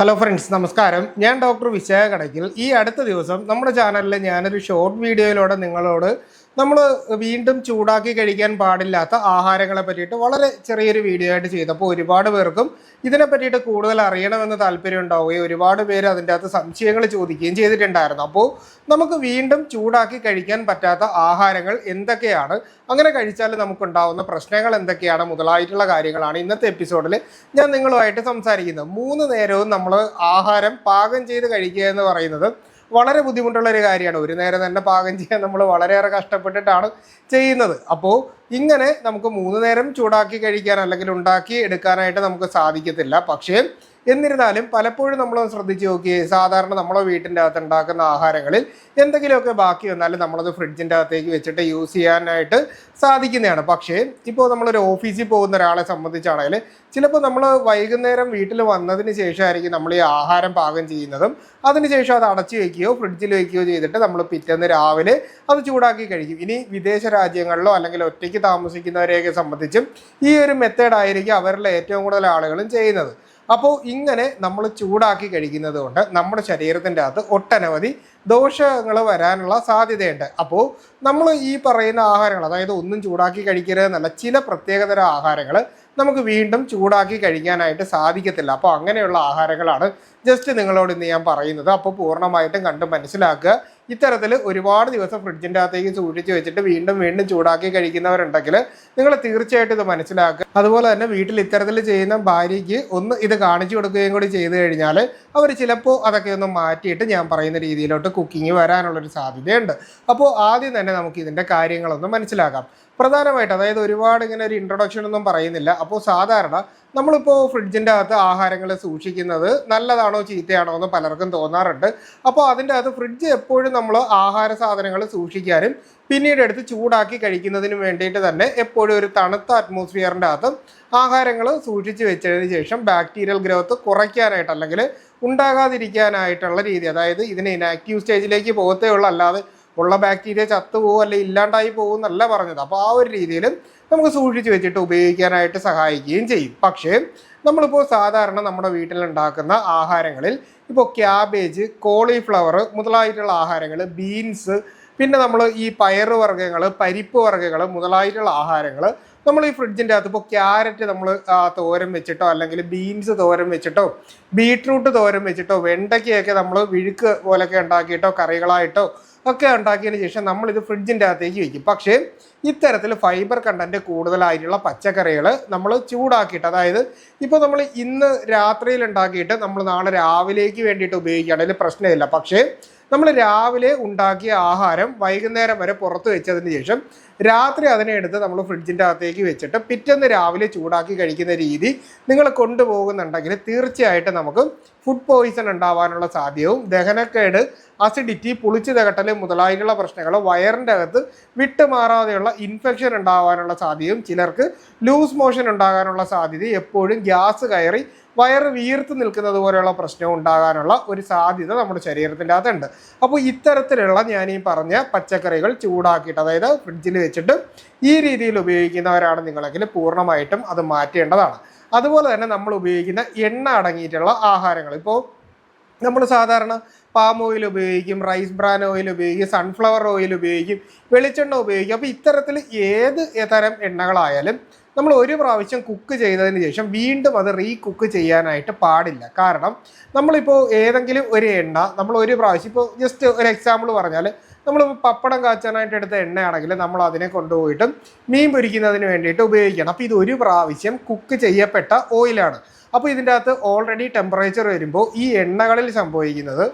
Hello friends നമസ്കാരം. ഞാൻ doctor Vishakha Kadakkal. ഈ അടുത്ത ദിവസം നമ്മുടെ ചാനലിൽ ഞാനൊരു ഷോർട്ട് വീഡിയോയിലൂടെ നിങ്ങളോട് നമ്മൾ വീണ്ടും ചൂടാക്കി കഴിക്കാൻ പാടില്ലാത്ത ആഹാരങ്ങളെ പറ്റിയിട്ട് വളരെ ചെറിയൊരു വീഡിയോ ആയിട്ട് ചെയ്തപ്പോൾ ഒരുപാട് പേർക്കും ഇതിനെ പറ്റിയിട്ട് കൂടുതൽ അറിയണമെന്ന് താല്പര്യം ഉണ്ടാവുകയും ഒരുപാട് പേര് അതിന്റെ അകത്ത് സംശയങ്ങൾ ചോദിക്കുകയും ചെയ്തിട്ടുണ്ടായിരുന്നു. അപ്പോൾ നമുക്ക് വീണ്ടും ചൂടാക്കി കഴിക്കാൻ പറ്റാത്ത ആഹാരങ്ങൾ എന്തൊക്കെയാണ്? അങ്ങനെ കഴിച്ചാൽ നമുക്കുണ്ടാവുന്ന പ്രശ്നങ്ങൾ എന്തൊക്കെയാണ്? മുതലായിട്ടുള്ള കാര്യങ്ങളാണ് ഇന്നത്തെ എപ്പിസോഡിൽ ഞാൻ നിങ്ങളുമായിട്ട് സംസാരിക്കുന്നത്. മൂന്ന് നേരവും നമ്മൾ ആഹാരം പാകം ചെയ്ത് കഴിക്കുക എന്ന് പറയുന്നത് വളരെ ബുദ്ധിമുട്ടുള്ള ഒരു കാര്യമാണ്. ഒരു നേരം തന്നെ പാകം ചെയ്യാൻ നമ്മൾ വളരെയേറെ കഷ്ടപ്പെട്ടിട്ടാണ് ചെയ്യുന്നത്. അപ്പോൾ ഇങ്ങനെ നമുക്ക് മൂന്ന് നേരം ചൂടാക്കി കഴിക്കാൻ അല്ലെങ്കിൽ ഉണ്ടാക്കി എടുക്കാനായിട്ട് നമുക്ക് സാധിക്കത്തില്ല. പക്ഷേ എന്നിരുന്നാലും പലപ്പോഴും നമ്മൾ ശ്രദ്ധിച്ച് നോക്കിയേ സാധാരണ നമ്മളെ വീട്ടിന്റെ അകത്ത് ഉണ്ടാക്കുന്ന ആഹാരങ്ങളിൽ എന്തെങ്കിലുമൊക്കെ ബാക്കി വന്നാലും നമ്മളത് ഫ്രിഡ്ജിന്റെ അകത്തേക്ക് വെച്ചിട്ട് യൂസ് ചെയ്യാനായിട്ട് സാധിക്കുന്നതാണ്. പക്ഷേ ഇപ്പോൾ നമ്മളൊരു ഓഫീസിൽ പോകുന്ന ഒരാളെ സംബന്ധിച്ചാണെങ്കിൽ ചിലപ്പോൾ നമ്മൾ വൈകുന്നേരം വീട്ടിൽ വന്നതിന് ശേഷമായിരിക്കും നമ്മൾ ഈ ആഹാരം പാകം ചെയ്യുന്നതും അതിനുശേഷം അത് അടച്ചു വയ്ക്കുകയോ ഫ്രിഡ്ജിൽ വയ്ക്കുകയോ ചെയ്തിട്ട് നമ്മൾ പിറ്റേന്ന് രാവിലെ അത് ചൂടാക്കി കഴിക്കും. ഇനി വിദേശ രാജ്യങ്ങളിലോ അല്ലെങ്കിൽ ഒറ്റയ്ക്ക് താമസിക്കുന്നവരെയൊക്കെ സംബന്ധിച്ചും ഈ ഒരു മെത്തേഡായിരിക്കും അവരിലെ ഏറ്റവും കൂടുതൽ ആളുകളും ചെയ്യുന്നത്. അപ്പോൾ ഇങ്ങനെ നമ്മൾ ചൂടാക്കി കഴിക്കുന്നത് കൊണ്ട് നമ്മുടെ ശരീരത്തിന്റെ അകത്ത് ഒട്ടനവധി ദോഷങ്ങൾ വരാനുള്ള സാധ്യതയുണ്ട്. അപ്പോൾ നമ്മൾ ഈ പറയുന്ന ആഹാരങ്ങൾ അതായത് ഒന്നും ചൂടാക്കി കഴിക്കരുതെന്നല്ല ചില പ്രത്യേകതര ആഹാരങ്ങൾ നമുക്ക് വീണ്ടും ചൂടാക്കി കഴിക്കാനായിട്ട് സാധിക്കത്തില്ല. അപ്പോൾ അങ്ങനെയുള്ള ആഹാരങ്ങളാണ് ജസ്റ്റ് നിങ്ങളോട് ഇന്ന് ഞാൻ പറയുന്നത്. അപ്പോൾ പൂർണമായിട്ടും കണ്ട് മനസ്സിലാക്കുക. ഇത്തരത്തിൽ ഒരുപാട് ദിവസം ഫ്രിഡ്ജിന്റെ അകത്തേക്ക് സൂക്ഷിച്ച് വെച്ചിട്ട് വീണ്ടും വീണ്ടും ചൂടാക്കി കഴിക്കുന്നവരുണ്ടെങ്കിൽ നിങ്ങൾ തീർച്ചയായിട്ടും ഇത് മനസ്സിലാക്കുക. അതുപോലെ തന്നെ വീട്ടിൽ ഇത്തരത്തിൽ ചെയ്യുന്ന ഭാര്യയ്ക്ക് ഒന്ന് ഇത് കാണിച്ചു കൊടുക്കുകയും കൂടി ചെയ്തു കഴിഞ്ഞാൽ അവർ ചിലപ്പോൾ അതൊക്കെ ഒന്ന് മാറ്റിയിട്ട് ഞാൻ പറയുന്ന രീതിയിലോട്ട് കുക്കിംഗ് വരാനുള്ളൊരു സാധ്യതയുണ്ട്. അപ്പോൾ ആദ്യം തന്നെ നമുക്ക് ഇതിന്റെ കാര്യങ്ങളൊന്ന് മനസ്സിലാക്കാം. പ്രധാനമായിട്ട് അതായത് ഒരുപാട് ഇങ്ങനെ ഒരു ഇൻട്രൊഡക്ഷൻ ഒന്നും പറയുന്നില്ല. അപ്പോൾ സാധാരണ നമ്മളിപ്പോൾ ഫ്രിഡ്ജിന്റെ അകത്ത് ആഹാരങ്ങൾ സൂക്ഷിക്കുന്നത് നല്ലതാണോ ചീത്തയാണോ എന്ന് പലർക്കും തോന്നാറുണ്ട്. അപ്പോൾ അതിന്റെ അകത്ത് ഫ്രിഡ്ജ് എപ്പോഴും നമ്മൾ ആഹാര സാധനങ്ങൾ സൂക്ഷിക്കാനും പിന്നീട് എടുത്ത് ചൂടാക്കി കഴിക്കുന്നതിനും വേണ്ടിയിട്ട് തന്നെ എപ്പോഴും ഒരു തണുത്ത അറ്റ്മോസ്ഫിയറിന്റെ അകത്ത് ആഹാരങ്ങൾ സൂക്ഷിച്ച് വെച്ചതിന് ശേഷം ബാക്ടീരിയൽ ഗ്രോത്ത് കുറയ്ക്കാനായിട്ട് അല്ലെങ്കിൽ ഉണ്ടാകാതിരിക്കാനായിട്ടുള്ള രീതി അതായത് ഇതിനെ ഇനാക്റ്റീവ് സ്റ്റേജിലേക്ക് പോകത്തേ ഉള്ളൂ. അല്ലാതെ ഉള്ള ബാക്ടീരിയ ചത്തുപോകും അല്ലെങ്കിൽ ഇല്ലാണ്ടായി പോകും എന്നല്ല പറഞ്ഞത്. അപ്പോൾ ആ ഒരു രീതിയിൽ നമുക്ക് സൂക്ഷിച്ച് വെച്ചിട്ട് ഉപയോഗിക്കാനായിട്ട് സഹായിക്കുകയും ചെയ്യും. പക്ഷേ നമ്മളിപ്പോൾ സാധാരണ നമ്മുടെ വീട്ടിലുണ്ടാക്കുന്ന ആഹാരങ്ങളിൽ ഇപ്പോൾ ക്യാബേജ് കോളിഫ്ലവർ മുതലായിട്ടുള്ള ആഹാരങ്ങൾ ബീൻസ് പിന്നെ നമ്മൾ ഈ പയറ് വർഗങ്ങൾ പരിപ്പ് വർഗങ്ങൾ മുതലായിട്ടുള്ള ആഹാരങ്ങൾ നമ്മൾ ഈ ഫ്രിഡ്ജിന്റെ അകത്ത് ഇപ്പോൾ ക്യാരറ്റ് നമ്മൾ തോരൻ വെച്ചിട്ടോ അല്ലെങ്കിൽ ബീൻസ് തോരൻ വെച്ചിട്ടോ ബീട്രൂട്ട് തോരൻ വെച്ചിട്ടോ വെണ്ടയ്ക്കയൊക്കെ നമ്മൾ വിഴുക്ക് പോലൊക്കെ ഉണ്ടാക്കിയിട്ടോ കറികളായിട്ടോ ഒക്കെ ഉണ്ടാക്കിയതിന് ശേഷം നമ്മളിത് ഫ്രിഡ്ജിന്റെ അകത്തേക്ക് വയ്ക്കും പക്ഷേ ഇത്തരത്തിൽ ഫൈബർ കണ്ടന്റ് കൂടുതലായിട്ടുള്ള പച്ചക്കറികൾ നമ്മൾ ചൂടാക്കിയിട്ട് അതായത് ഇപ്പോൾ നമ്മൾ ഇന്ന് രാത്രിയിൽ ഉണ്ടാക്കിയിട്ട് നമ്മൾ നാളെ രാവിലേക്ക് വേണ്ടിയിട്ട് ഉപയോഗിക്കുകയാണെങ്കിൽ പ്രശ്നമില്ല. പക്ഷേ നമ്മൾ രാവിലെ ഉണ്ടാക്കിയ ആഹാരം വൈകുന്നേരം വരെ പുറത്ത് വെച്ചതിന് ശേഷം രാത്രി അതിനെ എടുത്ത് നമ്മൾ ഫ്രിഡ്ജിന്റെ അകത്തേക്ക് വെച്ചിട്ട് പിറ്റേന്ന് രാവിലെ ചൂടാക്കി കഴിക്കുന്ന രീതി നിങ്ങൾ കൊണ്ടുപോകുന്നുണ്ടെങ്കിൽ തീർച്ചയായിട്ടും നമുക്ക് ഫുഡ് പോയിസൺ ഉണ്ടാവാനുള്ള സാധ്യവും ദഹനക്കേട് അസിഡിറ്റി പുളിച്ചു തകട്ടൽ മുതലായിട്ടുള്ള പ്രശ്നങ്ങൾ വയറിന്റെ അകത്ത് വിട്ടുമാറാതെയുള്ള ഇൻഫെക്ഷൻ ഉണ്ടാവാനുള്ള സാധ്യതയും ചിലർക്ക് ലൂസ് മോഷൻ ഉണ്ടാകാനുള്ള സാധ്യത എപ്പോഴും ഗ്യാസ് കയറി വയറ് വീർത്ത് നിൽക്കുന്നത് പോലെയുള്ള പ്രശ്നം ഉണ്ടാകാനുള്ള ഒരു സാധ്യത നമ്മുടെ ശരീരത്തിന്റെ അകത്തുണ്ട്. അപ്പോൾ ഇത്തരത്തിലുള്ള ഞാൻ ഈ പറഞ്ഞ പച്ചക്കറികൾ ചൂടാക്കിയിട്ട് അതായത് ഫ്രിഡ്ജിൽ വെച്ചിട്ട് ഈ രീതിയിൽ ഉപയോഗിക്കുന്നവരാണ് നിങ്ങളെങ്കിൽ പൂർണമായിട്ടും അത് മാറ്റേണ്ടതാണ്. അതുപോലെ തന്നെ നമ്മൾ ഉപയോഗിക്കുന്ന എണ്ണ അടങ്ങിയിട്ടുള്ള ആഹാരങ്ങൾ. ഇപ്പോൾ നമ്മൾ സാധാരണ പാം ഓയിൽ ഉപയോഗിക്കും റൈസ് ബ്രാൻ ഓയിൽ ഉപയോഗിക്കും സൺഫ്ലവർ ഓയിൽ ഉപയോഗിക്കും വെളിച്ചെണ്ണ ഉപയോഗിക്കും. അപ്പോൾ ഇത്തരത്തിൽ ഏത് തരം എണ്ണകളായാലും നമ്മൾ ഒരു പ്രാവശ്യം കുക്ക് ചെയ്തതിന് ശേഷം വീണ്ടും അത് റീ കുക്ക് ചെയ്യാനായിട്ട് പാടില്ല. കാരണം നമ്മളിപ്പോൾ ഏതെങ്കിലും ഒരു എണ്ണ നമ്മൾ ഒരു പ്രാവശ്യം ഇപ്പോൾ ജസ്റ്റ് ഒരു എക്സാമ്പിൾ പറഞ്ഞാൽ നമ്മൾ പപ്പടം കാച്ചാനായിട്ട് എടുത്ത എണ്ണയാണെങ്കിൽ നമ്മൾ അതിനെ കൊണ്ടുപോയിട്ട് മീൻ പൊരിക്കുന്നതിന് വേണ്ടിയിട്ട് ഉപയോഗിക്കണം. അപ്പോൾ ഇത് ഒരു പ്രാവശ്യം കുക്ക് ചെയ്യപ്പെട്ട ഓയിലാണ് അപ്പോൾ ഇതിന്റെ അകത്ത് ഓൾറെഡി ടെമ്പറേച്ചർ വരുമ്പോൾ ഈ എണ്ണകളിൽ സംഭവിക്കുന്നത്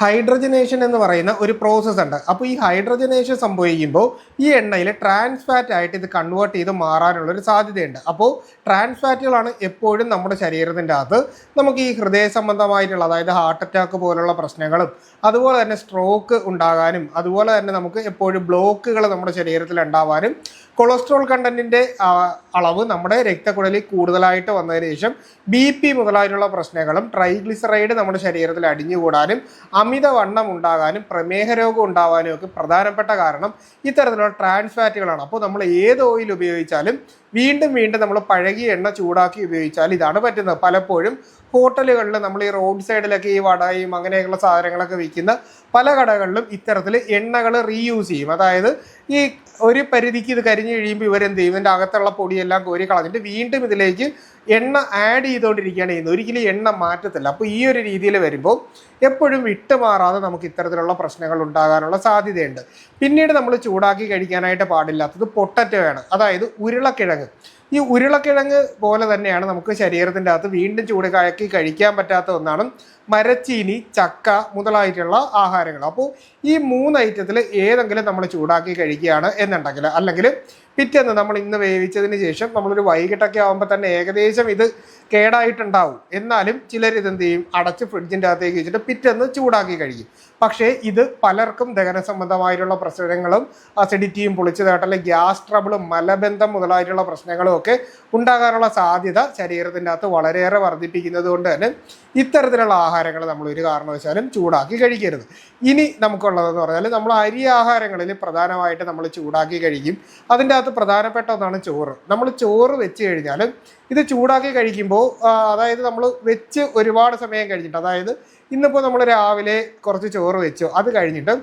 ഹൈഡ്രജനേഷൻ എന്ന് പറയുന്ന ഒരു പ്രോസസ്സ് ഉണ്ട്. അപ്പോൾ ഈ ഹൈഡ്രജനേഷൻ സംഭവിക്കുമ്പോൾ ഈ എണ്ണയിൽ ട്രാൻസ് ഫാറ്റ് ആയിട്ട് ഇത് കൺവേർട്ട് ചെയ്ത് മാറാനുള്ള ഒരു സാധ്യതയുണ്ട്. അപ്പോൾ ട്രാൻസ് ഫാറ്റുകളാണ് എപ്പോഴും നമ്മുടെ ശരീരത്തിന്റെ അകത്ത് നമുക്ക് ഈ ഹൃദയ സംബന്ധമായിട്ടുള്ള അതായത് ഹാർട്ട് അറ്റാക്ക് പോലുള്ള പ്രശ്നങ്ങളും അതുപോലെ തന്നെ സ്ട്രോക്ക് ഉണ്ടാകാനും അതുപോലെ തന്നെ നമുക്ക് എപ്പോഴും ബ്ലോക്കുകൾ നമ്മുടെ ശരീരത്തിൽ ഉണ്ടാവാനും കൊളസ്ട്രോൾ കണ്ടന്റിന്റെ അളവ് നമ്മുടെ രക്തക്കുഴലിൽ കൂടുതലായിട്ട് വന്നതിന് ശേഷം ബി പി മുതലായിട്ടുള്ള പ്രശ്നങ്ങളും ട്രൈഗ്ലിസറൈഡ് നമ്മുടെ ശരീരത്തിൽ അടിഞ്ഞുകൂടാനും അമിതവണ്ണം ഉണ്ടാകാനും പ്രമേഹ രോഗം ഉണ്ടാകാനും ഒക്കെ പ്രധാനപ്പെട്ട കാരണം ഇത്തരത്തിലുള്ള ട്രാൻസ് ഫാറ്റുകളാണ് അപ്പോൾ നമ്മൾ ഏത് ഓയിൽ ഉപയോഗിച്ചാലും വീണ്ടും വീണ്ടും നമ്മൾ പഴകിയ എണ്ണ ചൂടാക്കി ഉപയോഗിച്ചാൽ ഇതാണ് പറ്റുന്നത്. പലപ്പോഴും ഹോട്ടലുകളിൽ നമ്മൾ ഈ റോഡ് സൈഡിലൊക്കെ ഈ വടയും അങ്ങനെയുള്ള സാധനങ്ങളൊക്കെ വിൽക്കുന്ന പല കടകളിലും ഇത്തരത്തിൽ എണ്ണകൾ റീയൂസ് ചെയ്യും. അതായത് ഈ ഒരു പരിധിക്ക് ഇത് കരിഞ്ഞു കഴിയുമ്പോൾ ഇവരെന്ത് ചെയ്യും? ഇതിന്റെ അകത്തുള്ള പൊടിയെല്ലാം കോരി കളഞ്ഞിട്ട് വീണ്ടും ഇതിലേക്ക് എണ്ണ ആഡ് ചെയ്തുകൊണ്ടിരിക്കുകയാണ് ചെയ്യുന്നത്. ഒരിക്കലും എണ്ണ മാറ്റത്തില്ല. അപ്പോൾ ഈ ഒരു രീതിയിൽ വരുമ്പോൾ എപ്പോഴും വിട്ടുമാറാതെ നമുക്ക് ഇത്തരത്തിലുള്ള പ്രശ്നങ്ങൾ ഉണ്ടാകാനുള്ള സാധ്യതയുണ്ട്. പിന്നീട് നമ്മൾ ചൂടാക്കി കഴിക്കാനായിട്ട് പാടില്ലാത്തത് പൊട്ടറ്റോയാണ് അതായത് ഉരുളക്കിഴങ്ങ്. ഈ ഉരുളക്കിഴങ്ങ് പോലെ തന്നെയാണ് നമുക്ക് ശരീരത്തിന്റെ അകത്ത് വീണ്ടും ചൂടാക്കി കഴിക്കാൻ പറ്റാത്ത ഒന്നാണ് മരച്ചീനി ചക്ക മുതലായിട്ടുള്ള ആഹാരങ്ങൾ. അപ്പോൾ ഈ മൂന്ന് ഐറ്റത്തിൽ ഏതെങ്കിലും നമ്മൾ ചൂടാക്കി കഴിക്കുകയാണ് എന്നുണ്ടെങ്കിൽ അല്ലെങ്കിൽ പിറ്റേന്ന് നമ്മൾ ഇന്ന് വേവിച്ചതിന് ശേഷം നമ്മളൊരു വൈകിട്ടൊക്കെ ആകുമ്പോൾ തന്നെ ഏകദേശം ഇത് കേടായിട്ടുണ്ടാവും. എന്നാലും ചിലർ ഇതെന്ത് ചെയ്യും? അടച്ച് ഫ്രിഡ്ജിന്റെ അകത്തേക്ക് വെച്ചിട്ട് പിറ്റേന്ന് ചൂടാക്കി കഴിക്കും. പക്ഷേ ഇത് പലർക്കും ദഹന സംബന്ധമായിട്ടുള്ള പ്രശ്നങ്ങളും അസിഡിറ്റിയും പുളിച്ചതായിട്ടുള്ള ഗ്യാസ് ട്രബിളും മലബന്ധം മുതലായിട്ടുള്ള പ്രശ്നങ്ങളും ഒക്കെ ഉണ്ടാകാനുള്ള സാധ്യത ശരീരത്തിന്റെ അകത്ത് വളരെയേറെ വർദ്ധിപ്പിക്കുന്നത് കൊണ്ട് തന്നെ ഇത്തരത്തിലുള്ള ആഹാരങ്ങൾ നമ്മൾ ഒരു കാരണവശാലും ചൂടാക്കി കഴിക്കരുത്. ഇനി നമുക്കുള്ളതെന്ന് പറഞ്ഞാൽ നമ്മൾ അരി ആഹാരങ്ങളിൽ പ്രധാനമായിട്ട് നമ്മൾ ചൂടാക്കി കഴിക്കും. അതിന്റെ അകത്ത് പ്രധാനപ്പെട്ട ഒന്നാണ് ചോറ്. നമ്മൾ ചോറ് വെച്ച് കഴിഞ്ഞാൽ ഇത് ചൂടാക്കി കഴിക്കുമ്പോൾ അതായത് നമ്മൾ വെച്ച് ഒരുപാട് സമയം കഴിഞ്ഞിട്ട് അതായത് ഇന്നിപ്പോൾ നമ്മൾ രാവിലെ കുറച്ച് ചോറ് വെച്ചു അത് കഴിഞ്ഞിട്ട്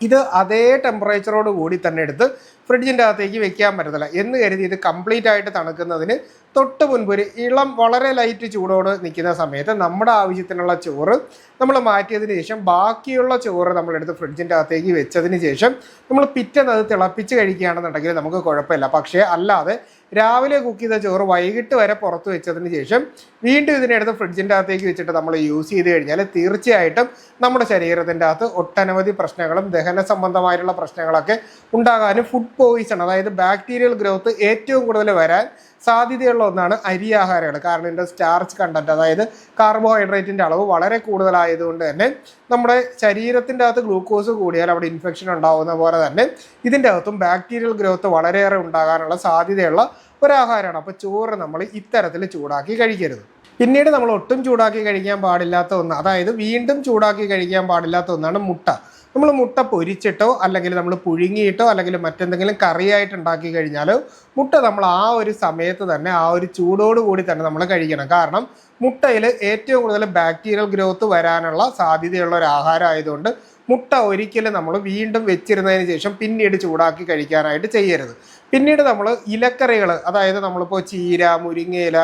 ഇത് അതേ ടെമ്പറേച്ചറോട് കൂടി തന്നെ എടുത്ത് ഫ്രിഡ്ജിന്റെ അകത്തേക്ക് വെക്കാൻ പറ്റത്തില്ല. എന്ന് കരുതി ഇത് കംപ്ലീറ്റ് ആയിട്ട് തണുക്കുന്നതിന് തൊട്ട് മുൻപ് ഒരു ഇളം വളരെ ലൈറ്റ് ചൂടോട് നിൽക്കുന്ന സമയത്ത് നമ്മുടെ ആവശ്യത്തിനുള്ള ചോറ് നമ്മൾ മാറ്റിയതിന് ശേഷം ബാക്കിയുള്ള ചോറ് നമ്മളെടുത്ത് ഫ്രിഡ്ജിന്റെ അകത്തേക്ക് വെച്ചതിന് ശേഷം നമ്മൾ പിറ്റേന്ന് അത് തിളപ്പിച്ച് കഴിക്കുകയാണെന്നുണ്ടെങ്കിൽ നമുക്ക് കുഴപ്പമില്ല. പക്ഷേ അല്ലാതെ രാവിലെ കുക്ക് ചെയ്ത ചോറ് വൈകിട്ട് വരെ പുറത്ത് വെച്ചതിന് ശേഷം വീണ്ടും ഇതിനെടുത്ത് ഫ്രിഡ്ജിന്റെ അകത്തേക്ക് വെച്ചിട്ട് നമ്മൾ യൂസ് ചെയ്ത് കഴിഞ്ഞാൽ തീർച്ചയായിട്ടും നമ്മുടെ ശരീരത്തിന്റെ അകത്ത് ഒട്ടനവധി പ്രശ്നങ്ങളും ദഹന സംബന്ധമായിട്ടുള്ള പ്രശ്നങ്ങളൊക്കെ ഉണ്ടാകാനും ഫുഡ് പോയിസൺ അതായത് ബാക്ടീരിയൽ ഗ്രോത്ത് ഏറ്റവും കൂടുതൽ വരാൻ സാധ്യതയുള്ള ഒന്നാണ് അരി ആഹാരങ്ങൾ കാരണം ഇതിന്റെ സ്റ്റാർച്ച് കണ്ടന്റ് അതായത് കാർബോഹൈഡ്രേറ്റിന്റെ അളവ് വളരെ കൂടുതലായതുകൊണ്ട് തന്നെ നമ്മുടെ ശരീരത്തിന്റെ അകത്ത് ഗ്ലൂക്കോസ് കൂടിയാൽ അവിടെ ഇൻഫെക്ഷൻ ഉണ്ടാവുന്ന പോലെ തന്നെ ഇതിന്റെ അകത്തും ബാക്ടീരിയൽ ഗ്രോത്ത് വളരെയേറെ ഉണ്ടാകാനുള്ള സാധ്യതയുള്ള ഒരാഹാരമാണ്. അപ്പോൾ ചോറ് നമ്മൾ ഇത്തരത്തിൽ ചൂടാക്കി കഴിക്കരുത്. പിന്നീട് നമ്മൾ ഒട്ടും ചൂടാക്കി കഴിക്കാൻ പാടില്ലാത്ത ഒന്ന് അതായത് വീണ്ടും ചൂടാക്കി കഴിക്കാൻ പാടില്ലാത്ത ഒന്നാണ് മുട്ട. നമ്മൾ മുട്ട പൊരിച്ചിട്ടോ അല്ലെങ്കിൽ നമ്മൾ പുഴുങ്ങിയിട്ടോ അല്ലെങ്കിൽ മറ്റെന്തെങ്കിലും കറിയായിട്ട് ഉണ്ടാക്കി കഴിഞ്ഞാൽ മുട്ട നമ്മൾ ആ ഒരു സമയത്ത് തന്നെ ആ ഒരു ചൂടോട് കൂടി തന്നെ നമ്മൾ കഴിക്കണം. കാരണം മുട്ടയിൽ ഏറ്റവും കൂടുതൽ ബാക്ടീരിയൽ ഗ്രോത്ത് വരാനുള്ള സാധ്യതയുള്ള ഒരു ആഹാരം ആയതുകൊണ്ട് മുട്ട ഒരിക്കലും നമ്മൾ വീണ്ടും വെച്ചിരുന്നതിന് ശേഷം പിന്നീട് ചൂടാക്കി കഴിക്കാനായിട്ട് ചെയ്യരുത്. പിന്നീട് നമ്മൾ ഇലക്കറികൾ അതായത് നമ്മളിപ്പോൾ ചീര മുരിങ്ങയില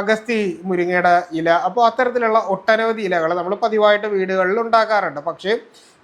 അഗസ്തി മുരിങ്ങയുടെ ഇല അപ്പോൾ അത്തരത്തിലുള്ള ഒട്ടനവധി ഇലകൾ നമ്മൾ പതിവായിട്ട് വീടുകളിൽ ഉണ്ടാക്കാറുണ്ട്. പക്ഷേ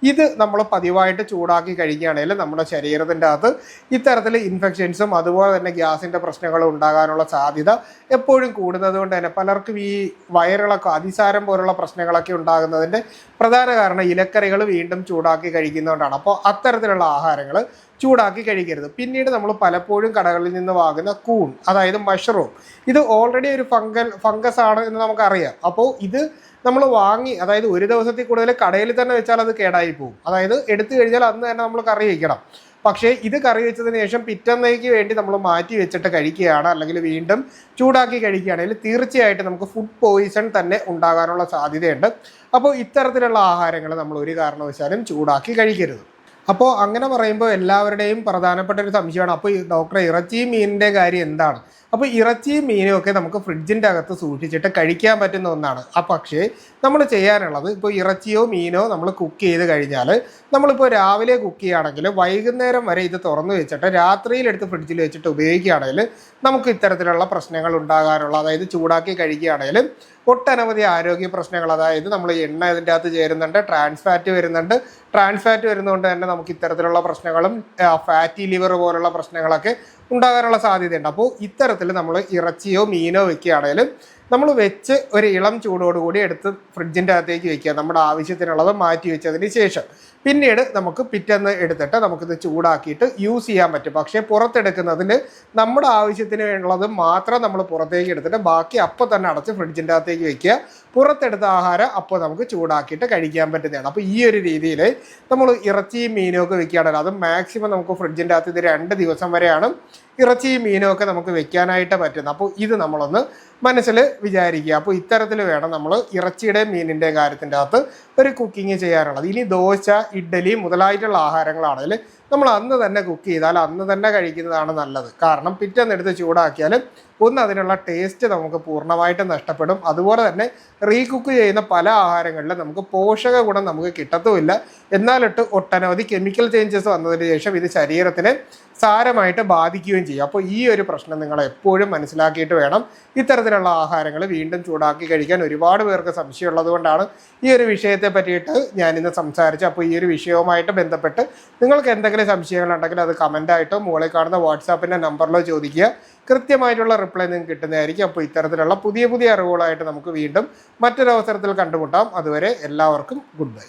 ഇത് നമ്മൾ പതിവായിട്ട് ചൂടാക്കി കഴിക്കുകയാണെങ്കിൽ നമ്മുടെ ശരീരത്തിന്റെ അകത്ത് ഇത്തരത്തിൽ ഇൻഫെക്ഷൻസും അതുപോലെ തന്നെ ഗ്യാസിന്റെ പ്രശ്നങ്ങളും ഉണ്ടാകാനുള്ള സാധ്യത എപ്പോഴും കൂടുന്നത് കൊണ്ട് തന്നെ പലർക്കും ഈ വയറിളക്കം അതിസാരം പോലുള്ള പ്രശ്നങ്ങളൊക്കെ ഉണ്ടാകുന്നതിന്റെ പ്രധാന കാരണം ഇലക്കറികൾ വീണ്ടും ചൂടാക്കി കഴിക്കുന്നതുകൊണ്ടാണ്. അപ്പോൾ അത്തരത്തിലുള്ള ആഹാരങ്ങൾ ചൂടാക്കി കഴിക്കരുത്. പിന്നീട് നമ്മൾ പലപ്പോഴും കടകളിൽ നിന്ന് വാങ്ങുന്ന കൂൺ അതായത് മഷ്റൂം ഇത് ഓൾറെഡി ഒരു ഫംഗൽ ഫംഗസ് ആണ് എന്ന് നമുക്കറിയാം. അപ്പോൾ ഇത് നമ്മൾ വാങ്ങി അതായത് ഒരു ദിവസത്തിൽ കൂടുതൽ കടയിൽ തന്നെ വെച്ചാൽ അത് കേടായി പോകും. അതായത് എടുത്തു കഴിഞ്ഞാൽ അന്ന് തന്നെ നമ്മൾ കറി വയ്ക്കണം പക്ഷേ ഇത് കറി വെച്ചതിന് ശേഷം പിറ്റന്നേക്ക് വേണ്ടി നമ്മൾ മാറ്റി വെച്ചിട്ട് കഴിക്കുകയാണ്. അല്ലെങ്കിൽ വീണ്ടും ചൂടാക്കി കഴിക്കുകയാണെങ്കിൽ തീർച്ചയായിട്ടും നമുക്ക് ഫുഡ് പോയിസൺ തന്നെ ഉണ്ടാകാനുള്ള സാധ്യതയുണ്ട്. അപ്പോൾ ഇത്തരത്തിലുള്ള ആഹാരങ്ങൾ നമ്മൾ ഒരു കാരണവശാലും ചൂടാക്കി കഴിക്കരുത്. അപ്പോൾ അങ്ങനെ പറയുമ്പോൾ എല്ലാവരുടെയും പ്രധാനപ്പെട്ട ഒരു സംശയമാണ്. അപ്പോൾ ഈ ഡോക്ടറെ ഇറച്ചി മീനിന്റെ കാര്യം എന്താണ്? അപ്പോൾ ഇറച്ചി മീനും ഒക്കെ നമുക്ക് ഫ്രിഡ്ജിന്റെ അകത്ത് സൂക്ഷിച്ചിട്ട് കഴിക്കാൻ പറ്റുന്ന ഒന്നാണ്. ആ പക്ഷേ നമ്മൾ ചെയ്യാനുള്ളത് ഇപ്പോൾ ഇറച്ചിയോ മീനോ നമ്മൾ കുക്ക് ചെയ്ത് കഴിഞ്ഞാൽ നമ്മളിപ്പോൾ രാവിലെ കുക്ക് ചെയ്യുകയാണെങ്കിൽ വൈകുന്നേരം വരെ ഇത് തുറന്നു വെച്ചിട്ട് രാത്രിയിൽ എടുത്ത് ഫ്രിഡ്ജിൽ വെച്ചിട്ട് ഉപയോഗിക്കുകയാണെങ്കിൽ നമുക്ക് ഇത്തരത്തിലുള്ള പ്രശ്നങ്ങൾ ഉണ്ടാകാനുള്ള അതായത് ചൂടാക്കി കഴിക്കുകയാണെങ്കിൽ ഒട്ടനവധി ആരോഗ്യ പ്രശ്നങ്ങൾ അതായത് നമ്മൾ എണ്ണ ഇതിന്റെ അകത്ത് ചേരുന്നുണ്ട് ട്രാൻസ്ഫാറ്റ് വരുന്നുണ്ട്. ട്രാൻസ്ഫാറ്റ് വരുന്നതുകൊണ്ട് തന്നെ നമുക്ക് ഇത്തരത്തിലുള്ള പ്രശ്നങ്ങളും ഫാറ്റി ലിവർ പോലുള്ള പ്രശ്നങ്ങളൊക്കെ ഉണ്ടാകാനുള്ള സാധ്യതയുണ്ട്. അപ്പോൾ ഇത്തരത്തിൽ നമ്മൾ ഇറച്ചിയോ മീനോ വെക്കുകയാണെങ്കിലും നമ്മൾ വെച്ച് ഒരു ഇളം ചൂടോടുകൂടി എടുത്ത് ഫ്രിഡ്ജിന്റെ അകത്തേക്ക് വെക്കുക. നമ്മുടെ ആവശ്യത്തിനുള്ളത് മാറ്റി വെച്ചതിന് ശേഷം പിന്നീട് നമുക്ക് പിറ്റേന്ന് എടുത്തിട്ട് നമുക്കിത് ചൂടാക്കിയിട്ട് യൂസ് ചെയ്യാൻ പറ്റും. പക്ഷേ പുറത്തെടുക്കുന്നതിന് നമ്മുടെ ആവശ്യത്തിന് ഉള്ളത് മാത്രം നമ്മൾ പുറത്തേക്ക് എടുത്തിട്ട് ബാക്കി അപ്പോൾ തന്നെ അടച്ച് ഫ്രിഡ്ജിന്റെ അകത്തേക്ക് വെക്കുക. പുറത്തെടുത്ത ആഹാരം അപ്പോൾ നമുക്ക് ചൂടാക്കിയിട്ട് കഴിക്കാൻ പറ്റുന്നതാണ്. അപ്പോൾ ഈ ഒരു രീതിയിൽ നമ്മൾ ഇറച്ചിയും മീനും ഒക്കെ വെക്കുകയാണല്ലോ. അത് മാക്സിമം നമുക്ക് ഫ്രിഡ്ജിന്റെ അകത്ത് ഇത് രണ്ട് ദിവസം വരെയാണ് ഇറച്ചിയും മീനും ഒക്കെ നമുക്ക് വെക്കാനായിട്ട് പറ്റുന്നത്. അപ്പോൾ ഇത് നമ്മളൊന്ന് മനസ്സിൽ വിചാരിക്കുക. അപ്പോൾ ഇത്തരത്തിൽ വേണം നമ്മൾ ഇറച്ചിയുടെ മീനിന്റെ കാര്യത്തിന്റെ അകത്ത് ഒരു കുക്കിംഗ് ചെയ്യാനുള്ളത്. ഇനി ദോശ ഇഡ്ഡലി മുതലായിട്ടുള്ള ആഹാരങ്ങളാണെങ്കിൽ നമ്മൾ അന്ന് തന്നെ കുക്ക് ചെയ്താൽ അന്ന് തന്നെ കഴിക്കുന്നതാണ് നല്ലത്. കാരണം പിറ്റേന്ന് എടുത്ത് ചൂടാക്കിയാൽ ഒന്ന് അതിനുള്ള ടേസ്റ്റ് നമുക്ക് പൂർണമായിട്ടും നഷ്ടപ്പെടും. അതുപോലെ തന്നെ റീകുക്ക് ചെയ്യുന്ന പല ആഹാരങ്ങളിലും നമുക്ക് പോഷക ഗുണം നമുക്ക് കിട്ടത്തുമില്ല. എന്നാലിട്ട് ഒട്ടനവധി കെമിക്കൽ ചേഞ്ചസ് വന്നതിന് ശേഷം ഇത് ശരീരത്തിനെ സാരമായിട്ട് ബാധിക്കുകയും ചെയ്യും. അപ്പോൾ ഈ ഒരു പ്രശ്നം നിങ്ങൾ എപ്പോഴും മനസ്സിലാക്കിയിട്ട് വേണം ഇത്തരത്തിലുള്ള ആഹാരങ്ങൾ വീണ്ടും ചൂടാക്കി കഴിക്കാൻ. ഒരുപാട് പേർക്ക് സംശയമുള്ളത് കൊണ്ടാണ് ഈ ഒരു വിഷയത്തെ പറ്റിയിട്ട് ഞാനിന്ന് സംസാരിച്ചു അപ്പോൾ ഈ ഒരു വിഷയവുമായിട്ട് ബന്ധപ്പെട്ട് നിങ്ങൾക്ക് എന്തെങ്കിലും സംശയങ്ങളുണ്ടെങ്കിൽ അത് കമന്റായിട്ടോ മുകളിൽ കാണുന്ന വാട്സാപ്പിന്റെ നമ്പറിലോ ചോദിക്കുക. കൃത്യമായിട്ടുള്ള റിപ്ലൈ നിങ്ങൾക്ക് കിട്ടുന്നതായിരിക്കും. അപ്പോൾ ഇത്തരത്തിലുള്ള പുതിയ പുതിയ അറിവുകളായിട്ട് നമുക്ക് വീണ്ടും മറ്റൊരവസരത്തിൽ കണ്ടുമുട്ടാം. അതുവരെ എല്ലാവർക്കും ഗുഡ് ബൈ